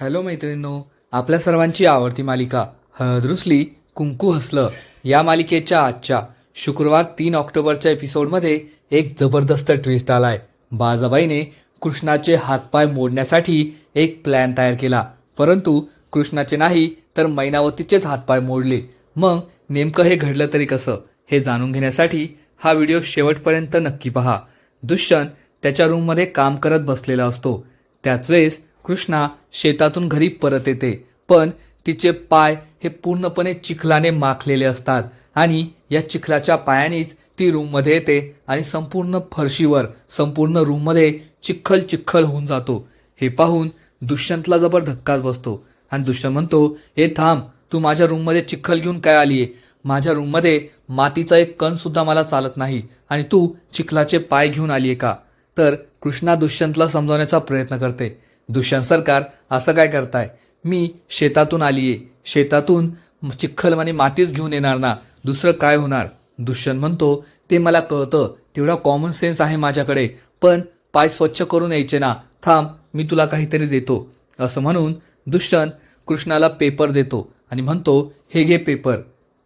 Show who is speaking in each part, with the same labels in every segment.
Speaker 1: Hello मैत्रिणींनो आपल्या सर्वांची आवडती मालिका हळदरुसली कुंकू हसलं या मालिकेच्या आजच्या शुक्रवार तीन ऑक्टोबरच्या एपिसोडमध्ये एक जबरदस्त ट्विस्ट आलाय. बाजाबाईने कृष्णाचे हातपाय मोडण्यासाठी एक प्लॅन तयार केला. परंतु कृष्णाचे नाही तर मैनावतीचेच हातपाय मोडले. मग नेमकं हे घडलं तरी कसं हे जाणून घेण्यासाठी हा व्हिडिओ शेवटपर्यंत नक्की पहा. दुष्यंत त्याच्या रूममध्ये काम करत बसलेला असतो. त्याच वेळेस कृष्णा शेतातून घरी परत येते. पण तिचे पाय हे पूर्णपणे चिखलाने माखलेले असतात आणि या चिखलाच्या पायानेच ती रूममध्ये येते आणि संपूर्ण फरशीवर संपूर्ण रूममध्ये चिखल चिखल होऊन जातो. हे पाहून दुष्यंतला जबर धक्काच बसतो आणि दुष्यंत म्हणतो हे थांब तू माझ्या रूममध्ये चिखल घेऊन काय आलीये? माझ्या रूममध्ये मातीचा एक कण सुद्धा मला चालत नाही आणि तू चिखलाचे पाय घेऊन आलीये का? तर कृष्णा दुष्यंतला समजावण्याचा प्रयत्न करते. दुष्यंत सरकार असं काय करताय? मी शेतातून आली आहे शेतातून चिखल आणि मातीच घेऊन येणार ना. दुसरं काय होणार? दुष्यंत म्हणतो ते मला कळतं. तेवढा कॉमन सेन्स आहे माझ्याकडे. पण पाय स्वच्छ करून यायचे ना. थांब मी तुला काहीतरी देतो. असं म्हणून दुष्यंत कृष्णाला पेपर देतो आणि म्हणतो हे घे पेपर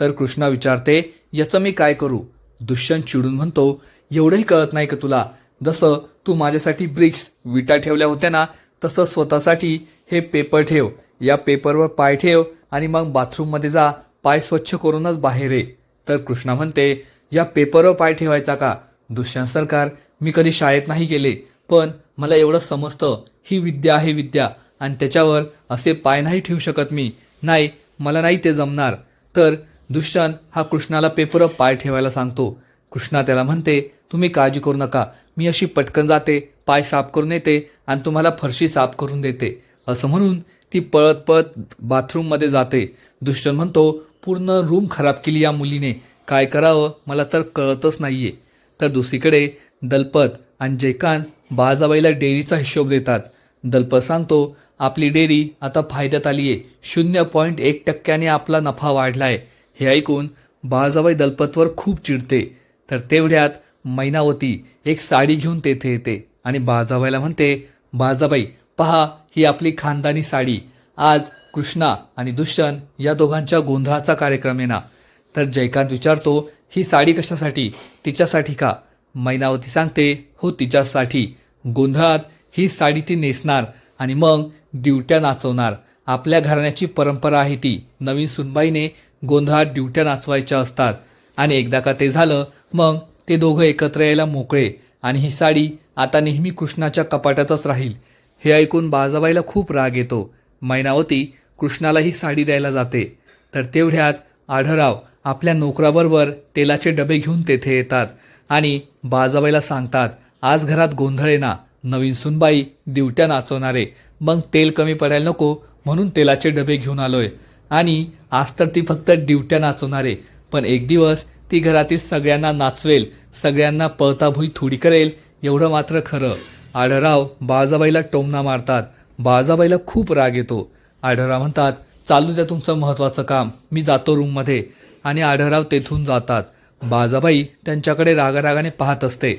Speaker 1: तर कृष्णा विचारते याचं मी काय करू? दुष्यंत चिडून म्हणतो एवढंही कळत नाही का तुला? जसं तू माझ्यासाठी ब्रिक्स विटा ठेवल्या होत्या ना तसं स्वतःसाठी हे पेपर ठेव. या पेपरवर पाय ठेव आणि मग बाथरूममध्ये जा. पाय स्वच्छ करूनच बाहेर ये. तर कृष्णा म्हणते या पेपरवर पाय ठेवायचा का? दुष्यंत सरकार मी कधी शाळेत नाही गेले. पण मला एवढं समजतं. ही विद्या आहे विद्या. आणि त्याच्यावर असे पाय नाही ठेवू शकत मी. नाही मला नाही ते जमणार. तर दुष्यंत हा कृष्णाला पेपरवर पाय ठेवायला सांगतो. कृष्णा त्याला म्हणते तुम्ही काळजी करू नका. मी अशी पटकन जाते पाय साफ करून येते आणि तुम्हाला फरशी साफ करून देते. असं म्हणून ती पळत पळत बाथरूममध्ये जाते. दुष्यंत म्हणतो पूर्ण रूम खराब केली या मुलीने. काय करावं? मला तर कळतच नाहीये. तर दुसरीकडे दलपत आणि जयकांत बाळजाबाईला डेअरीचा हिशोब देतात. दलपत सांगतो आपली डेअरी आता फायद्यात आली आहे शून्य पॉईंट एक टक्क्याने आपला नफा वाढला आहे हे ऐकून बाळजाबाई दलपतवर खूप चिडते. तर तेवढ्यात मैनावती एक साडी घेऊन तेथे येते आणि बाळजाबाईला म्हणते बाळजाबाई पहा ही आपली खानदानी साडी. आज कृष्णा आणि दुष्यंत या दोघांच्या गोंधळाचा कार्यक्रम येणार. तर जयकांत विचारतो ही साडी कशासाठी? तिच्यासाठी का? मैनावती सांगते हो तिच्यासाठी. गोंधळात ही साडी ती नेसणार आणि मग ड्युट्या नाचवणार. आपल्या घराण्याची परंपरा आहे ती. नवीन सुनबाईने गोंधळात ड्युट्या नाचवायच्या असतात. आणि एकदा का ते झालं मग ते दोघं एकत्र यायला मोकळे आणि ही साडी आता नेहमी कृष्णाच्या कपाटातच राहील हे ऐकून बाजाबाईला खूप राग येतो. मैनावती कृष्णाला ही साडी द्यायला जाते. तर तेवढ्यात आढराव आपल्या नोकराबरोबर तेलाचे डबे घेऊन तेथे येतात आणि बाजाबाईला सांगतात आज घरात गोंधळ आहे नवीन सुनबाई दिवट्या नाचवणारे मग तेल कमी पडायला नको म्हणून तेलाचे डबे घेऊन आलोय. आणि आज तर ती फक्त दिवट्या नाचवणारे पण एक दिवस ती घरातील सगळ्यांना नाचवेल सगळ्यांना पळताभुई थोडी करेल एवढं मात्र खरं. आढराव बाळजाबाईला टोमना मारतात. बाळजाबाईला खूप राग येतो. आढराव म्हणतात चालू द्या तुमचं महत्त्वाचं काम मी जातो रूममध्ये. आणि आढराव तेथून जातात. बाळजाबाई त्यांच्याकडे रागारागाने पाहत असते.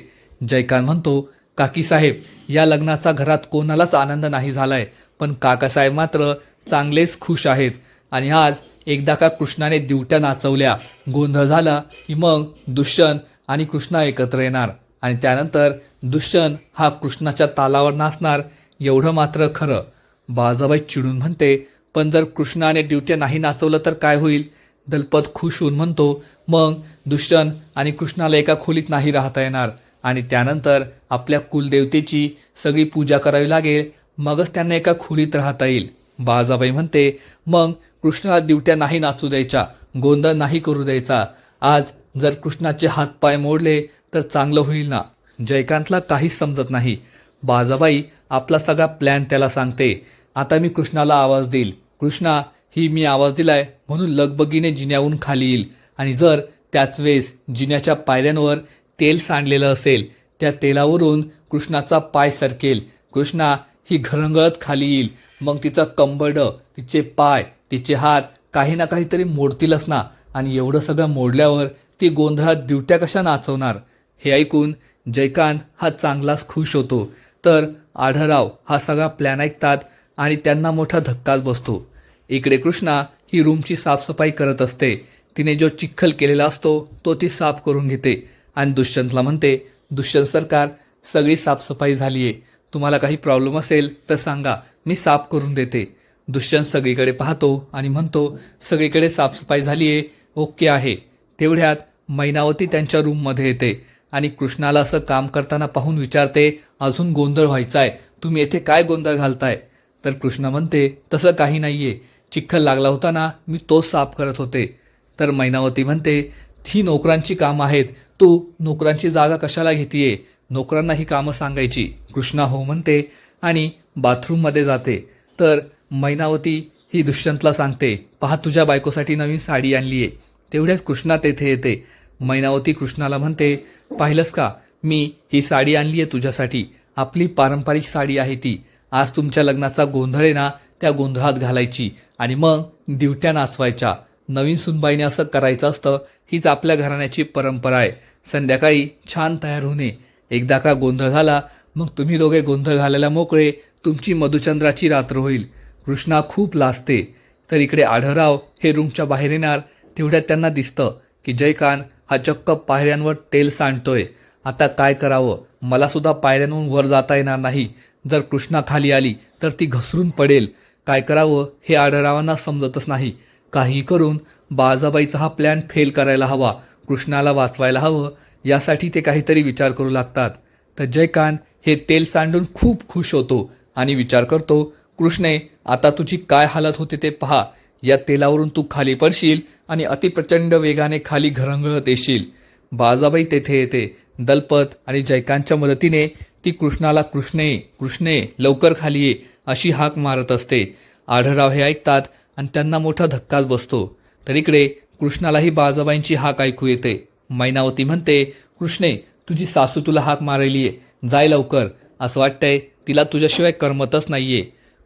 Speaker 1: जयकांत म्हणतो काकीसाहेब या लग्नाचा घरात कोणालाच आनंद नाही झालाय पण काकासाहेब मात्र चांगलेच खुश आहेत. आणि आज एकदा का कृष्णाने दिवट्या नाचवल्या गोंधळ झाला की मग दुष्यंत आणि कृष्णा एकत्र येणार. आणि त्यानंतर दुष्यंत हा कृष्णाच्या तालावर नाचणार एवढं मात्र खरं. बाजाबाई चिडून म्हणते पण जर कृष्णाने ड्युट्या नाही नाचवलं तर काय होईल? दलपत खुश होऊन म्हणतो मग दुष्यंत आणि कृष्णाला एका खोलीत नाही राहता येणार. आणि त्यानंतर आपल्या कुलदेवतेची सगळी पूजा करावी लागेल मगच त्यांना एका खोलीत राहता येईल. बाजाबाई म्हणते मग कृष्णाला दिवट्या नाही नाचू द्यायच्या गोंधळ नाही करू द्यायचा. आज जर कृष्णाचे हातपाय मोडले तर चांगलं होईल ना? जयकांतला काहीच समजत नाही. बाजाबाई आपला सगळा प्लॅन त्याला सांगते. आता मी कृष्णाला आवाज देईल. कृष्णा ही मी आवाज दिलाय म्हणून लगबगीने जिन्याहून खाली येईल. आणि जर त्याच वेळेस जिन्याच्या पायऱ्यांवर तेल सांडलेलं असेल त्या तेलावरून कृष्णाचा पाय सरकेल. कृष्णा ही घरंगळत खाली येईल. मग तिचा कंबड तिचे पाय तिचे हात काही ना काहीतरी मोडतीलच ना. आणि एवढं सगळं मोडल्यावर ती गोंधळात दिवट्या कशा नाचवणार? हे ऐकून जयकांत हा चांगलाच खुश होतो. तर आढळराव हा सगळा प्लॅन ऐकतात आणि त्यांना मोठा धक्काच बसतो. इकडे कृष्णा ही रूमची साफसफाई करत असते. तिने जो चिखल केलेला असतो तो ती साफ करून घेते. आणि दुष्यंतला म्हणते दुष्यंत सरकार सगळी साफसफाई झाली आहे तुम्हाला काही प्रॉब्लेम असेल तर सांगा. मी साफ करून देते. दुष्यंत सगळीकडे पाहतो आणि म्हणतो सगळीकडे साफसफाई झाली आहे ओके आहे. तेवढ्यात मैनावती त्यांच्या रूममध्ये येते आणि कृष्णाला असं काम करताना पाहून विचारते अजून गोंधळ व्हायचा आहे तुम्ही येथे काय गोंधळ घालताय? तर कृष्ण म्हणते तसं काही नाहीये. चिखल लागला होता ना मी तोच साफ करत होते. तर मैनावती म्हणते ही नोकरांची कामं आहेत. तू नोकरांची जागा कशाला घेतीये? नोकरांना ही कामं सांगायची. कृष्णा हो म्हणते आणि बाथरूममध्ये जाते. तर मैनावती ही दुष्यंतला सांगते पहा तुझ्या बायकोसाठी नवीन साडी आणली आहे तेवढ्याच कृष्णा तेथे येते. मैनावती कृष्णाला म्हणते पाहिलंस का? मी ही साडी आणली आहे तुझ्यासाठी. आपली पारंपरिक साडी आहे ती. आज तुमच्या लग्नाचा गोंधळ आहे ना त्या गोंधळात घालायची. आणि मग दिवट्या नाचवायच्या. नवीन सुनबाईने असं करायचं असतं हीच आपल्या घराण्याची परंपरा आहे. संध्याकाळी छान तयार होणे. एकदा का गोंधळ झाला मग तुम्ही दोघे गोंधळ घालायला मोकळे तुमची मधुचंद्राची रात्र होईल. कृष्णा खूप लाजते. तर इकडे आढळराव हे रूमच्या बाहेर येणार. तेवढ्यात त्यांना दिसतं की जयकांत हा चक्क पायऱ्यांवर तेल सांडतोय. आता काय करावं? मलासुद्धा पायऱ्यांवरून वर जाता येणार नाही. जर कृष्णा खाली आली तर ती घसरून पडेल. काय करावं हे आढळरावांना समजतच नाही. काही करून बाजाबाईचा हा प्लॅन फेल करायला हवा. कृष्णाला वाचवायला हवं. यासाठी ते काहीतरी विचार करू लागतात. तर जयकांत हे तेल सांडून खूप खुश होतो आणि विचार करतो कृष्णे आता तुझी काय हालत होते ते पहा. या तेलावरून तू खाली पडशील आणि अतिप्रचंड वेगाने खाली घरंगळत येशील. बाजाबाई तेथे येते. दलपत आणि जयकांतच्या मदतीने ती कृष्णाला कृष्णे कृष्णे लवकर खाली ये अशी हाक मारत असते. आढळराव हे ऐकतात आणि त्यांना मोठा धक्काच बसतो. तर इकडे कृष्णालाही बाजाबाईंची हाक ऐकू येते. मैनावती म्हणते कृष्णे तुझी सासू तुला हाक मारलीये जाय लवकर. असं वाटतंय तिला तुझ्याशिवाय करमतच नाहीये.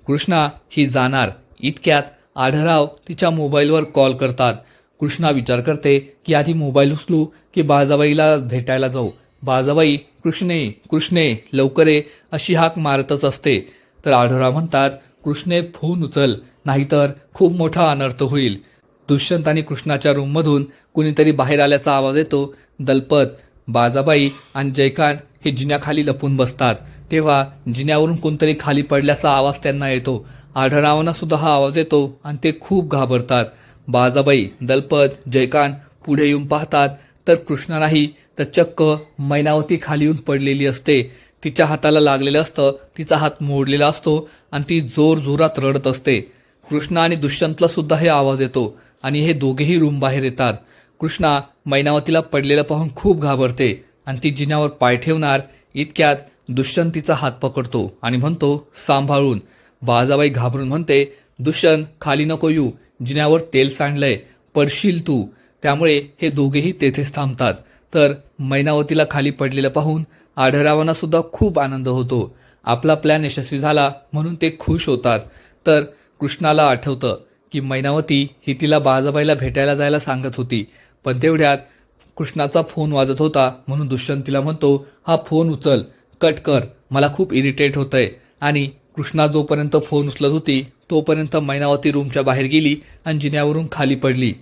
Speaker 1: कृष्णा ही जाणार. इतक्यात आढराव तिच्या मोबाईलवर कॉल करतात. कृष्णा विचार करते की आधी मोबाईल उचलू की बाळजाबाईला भेटायला जाऊ. बाळजाबाई कृष्णे कृष्णे लवकर ये अशी हाक मारतच असते. तर आढराव म्हणतात कृष्णे फोन उचल. नाहीतर खूप मोठा अनर्थ होईल. दुष्यंत आणि कृष्णाच्या रूममधून कुणीतरी बाहेर आल्याचा आवाज येतो. दलपत बाजाबाई आणि जयकांत हे जिन्याखाली लपून बसतात. तेव्हा जिन्यावरून कोणतरी खाली पडल्याचा आवाज त्यांना येतो. आढळावांना सुद्धा हा आवाज येतो आणि ते खूप घाबरतात. बाजाबाई दलपत जयकांत पुढे येऊन पाहतात तर कृष्णा नाही तर चक्क मैनावती खाली येऊन पडलेली असते. तिच्या हाताला लागलेलं असतं तिचा हात मोडलेला असतो आणि ती जोर जोरात रडत असते. कृष्णा आणि दुष्यंतला सुद्धा हे आवाज येतो. आणि हे दोघेही रूम बाहेर येतात. कृष्णा मैनावतीला पडलेलं पाहून खूप घाबरते आणि ती जिन्यावर पाय ठेवणार इतक्यात दुष्यंत तिचा हात पकडतो आणि म्हणतो सांभाळून. बाजाबाई घाबरून म्हणते दुष्यंत खाली नको येऊ. जिन्यावर तेल सांडलंय. पडशील तू. त्यामुळे हे दोघेही तेथेच थांबतात. तर मैनावतीला खाली पडलेलं पाहून आढळरावांना सुद्धा खूप आनंद होतो. आपला प्लॅन यशस्वी झाला म्हणून ते खुश होतात. तर कृष्णाला आठवतं की मैनावती ही तिला बाळाबाईला भेटायला जायला सांगत होती. पण तेवढ्यात कृष्णाचा फोन वाजत होता म्हणून दुष्यंत तिला म्हणतो हा फोन उचल कट कर मला खूप इरिटेट होतंय. आणि कृष्णा जोपर्यंत फोन उचलत होती तोपर्यंत मैनावती रूमच्या बाहेर गेली आणि जिन्यावरून खाली पडली.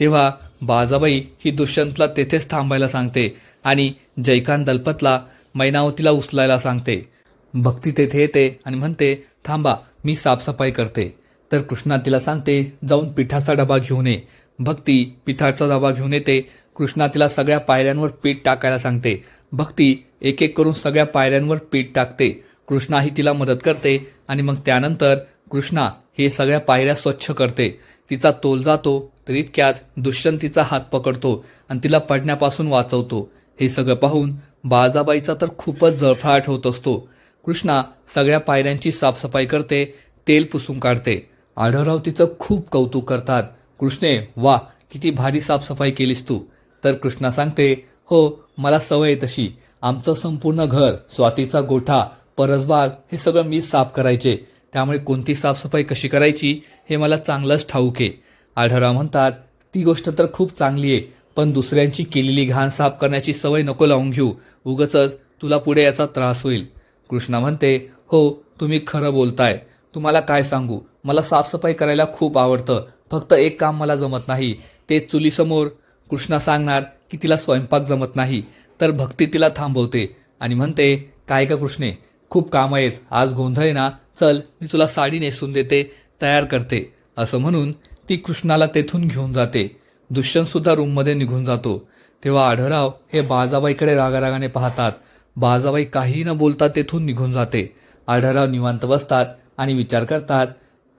Speaker 1: तेव्हा बाजाबाई ही दुष्यंतला तेथेच थांबायला सांगते आणि जयकांत दलपतला मैनावतीला उचलायला सांगते. भक्ती तेथे येते आणि म्हणते थांबा मी साफसफाई करते. तर कृष्णा तिला सांगते जाऊन पिठाचा डबा घेऊन ये. भक्ती पिठाचा डबा घेऊन येते. कृष्णा तिला सगळ्या पायऱ्यांवर पीठ टाकायला सांगते. भक्ती एक एक करून सगळ्या पायऱ्यांवर पीठ टाकते. कृष्णा ही तिला मदत करते आणि मग त्यानंतर कृष्णा हे सगळ्या पायऱ्या स्वच्छ करते. तिचा तोल जातो तर इतक्यात दुष्यंत तिचा हात पकडतो आणि तिला पडण्यापासून वाचवतो. हे सगळं पाहून बाळजाबाईचा तर खूपच जळफळाट होत असतो. कृष्णा सगळ्या पायऱ्यांची साफसफाई करते तेल पुसून काढते. आढळराव तिचं खूप कौतुक करतात. कृष्णे वा किती भारी साफसफाई केलीस तू. तर कृष्णा सांगते हो मला सवय आहे तशी. आमचं संपूर्ण घर स्वातीचा गोठा परसबाग हे सगळं मीच साफ करायचे. त्यामुळे कोणती साफसफाई कशी करायची हे मला चांगलंच ठाऊक आहे. आढळराव म्हणतात ती गोष्ट तर खूप चांगली आहे पण दुसऱ्यांची केलेली घाण साफ करण्याची सवय नको लावून घेऊ. उगच तुला पुढे याचा त्रास होईल. कृष्णा म्हणते हो तुम्ही खरं बोलताय. तुम्हाला काय सांगू? मला साफसफाई करायला खूप आवडतं. फक्त एक काम मला जमत नाही. ते चुलीसमोर कृष्णा सांगणार की तिला स्वयंपाक जमत नाही. तर भक्ती तिला थांबवते आणि म्हणते काय का कृष्णे खूप काम आहेत. आज गोंधळ आहे ना? चल मी तुला साडी नेसून देते तयार करते. असं म्हणून ती कृष्णाला तेथून घेऊन जाते. दुष्यंतसुद्धा रूममध्ये निघून जातो. तेव्हा आढळराव हे बाजाबाईकडे रागारागाने पाहतात. बाजाबाई काहीही न बोलता तेथून निघून जाते. आढळराव निवांत बसतात. आणि विचार करतात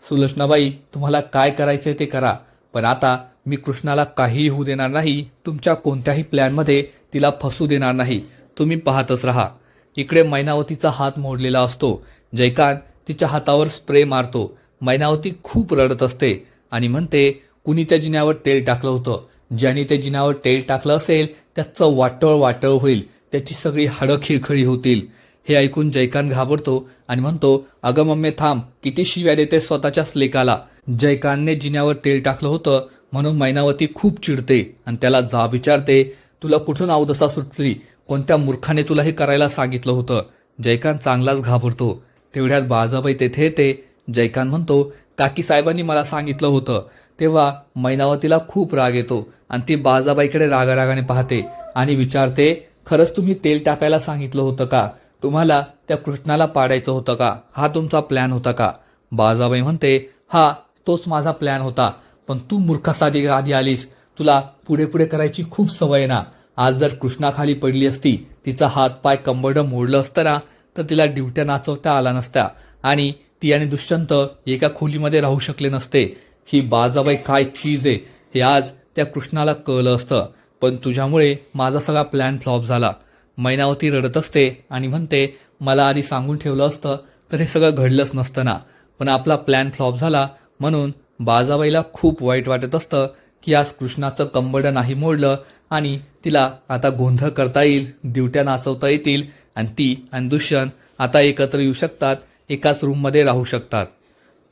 Speaker 1: सुलक्षणाबाई तुम्हाला काय करायचे ते करा. पण आता मी कृष्णाला काहीही होऊ देणार नाही. तुमच्या कोणत्याही प्लॅनमध्ये तिला फसू देणार नाही. तुम्ही पाहतच राहा. इकडे मैनावतीचा हात मोडलेला असतो. जयकांत तिच्या हातावर स्प्रे मारतो. मैनावती खूप रडत असते आणि म्हणते कुणी त्या जिन्यावर तेल टाकलं होतं? ज्याने त्या जिन्यावर तेल टाकलं असेल त्याचं वाटळ वाटळ होईल. त्याची सगळी हाडं खिळखळी होतील. हे ऐकून जयकांत घाबरतो आणि म्हणतो अगं मम्मी थांब. किती शिव्या देते स्वतःच्याच लेकाला जयकांतने जिन्यावर तेल टाकलं होतं म्हणून मैनावती खूप चिडते आणि त्याला जा विचारते तुला कुठून अवदसा सुटली? कोणत्या मूर्खाने तुला हे करायला सांगितलं होतं? जयकांत चांगलाच घाबरतो. तेवढ्यात बाळजाबाई तेथे येते. जयकांत म्हणतो काकी साहेबांनी मला सांगितलं होतं. तेव्हा मैनावतीला खूप राग येतो आणि ती बाजाबाईकडे रागारागाने पाहते आणि विचारते खरंच तुम्ही तेल टाकायला सांगितलं होतं का? तुम्हाला त्या कृष्णाला पाडायचं होतं का? हा तुमचा प्लॅन होता का? बाजाबाई म्हणते हा तोच माझा प्लॅन होता. पण तू मूर्खासादी आधी आलीस. तुला पुढे पुढे करायची खूप सवय ना. आज जर कृष्णाखाली पडली असती तिचा हात पाय कंबरडं मोडलं असतं ना तर तिला ड्युट्या नाचवता आला नसत्या. आणि ती आणि दुष्यंत एका खोलीमध्ये राहू शकले नसते. ही बाजाबाई काय चीज आहे? हे आज त्या कृष्णाला कळलं असतं. पण तुझ्यामुळे माझा सगळा प्लॅन फ्लॉप झाला. मैनावती रडत असते आणि म्हणते मला आधी सांगून ठेवलं असतं तर हे सगळं घडलंच नसतं ना. पण आपला प्लॅन फ्लॉप झाला म्हणून बाजाबाईला खूप वाईट वाटत असतं की आज कृष्णाचं कंबड नाही मोडलं आणि तिला आता गोंधळ करता येईल दिवट्या नाचवता येतील आणि ती आणि दुष्यंत आता एकत्र येऊ शकतात एकाच रूममध्ये राहू शकतात.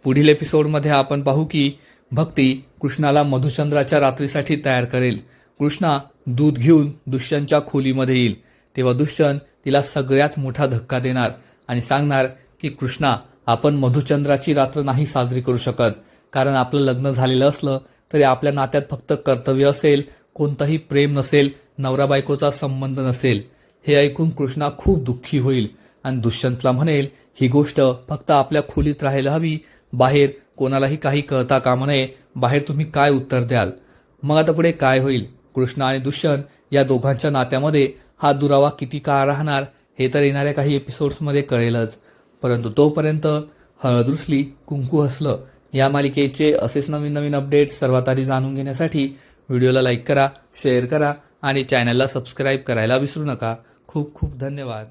Speaker 1: पुढील एपिसोडमध्ये आपण पाहू की भक्ती कृष्णाला मधुचंद्राच्या रात्रीसाठी तयार करेल. कृष्णा दूध घेऊन दुष्यंतच्या खोलीमध्ये येईल. तेव्हा दुष्यंत तिला सगळ्यात मोठा धक्का देणार आणि सांगणार की कृष्णा आपण मधुचंद्राची रात्र नाही साजरी करू शकत. कारण आपलं लग्न झालेलं असलं तरी आपल्या नात्यात फक्त कर्तव्य असेल कोणतंही प्रेम नसेल नवरा बायकोचा संबंध नसेल. हे ऐकून कृष्णा खूप दुःखी होईल आणि दुष्यंतला म्हणेल ही गोष्ट फक्त आपल्या खोलीत राहायला हवी. बाहेर कोणालाही काही कळता कामा नये. बाहेर तुम्ही काय उत्तर द्याल? मग आता पुढे काय होईल? कृष्ण आणि दुष्यंत या दोघांच्या नात्यामध्ये हा दुरावा किती काळ राहणार हे तर येणाऱ्या काही एपिसोड्समध्ये कळेलच. परंतु तोपर्यंत हळद रुसली कुंकू हसलं या मालिकेचे असेच नवीन नवीन अपडेट्स सर्वात आधी जाणून घेण्यासाठी व्हिडिओला लाईक करा शेअर करा आणि चॅनलला सबस्क्राईब करायला विसरू नका. खूप खूप धन्यवाद.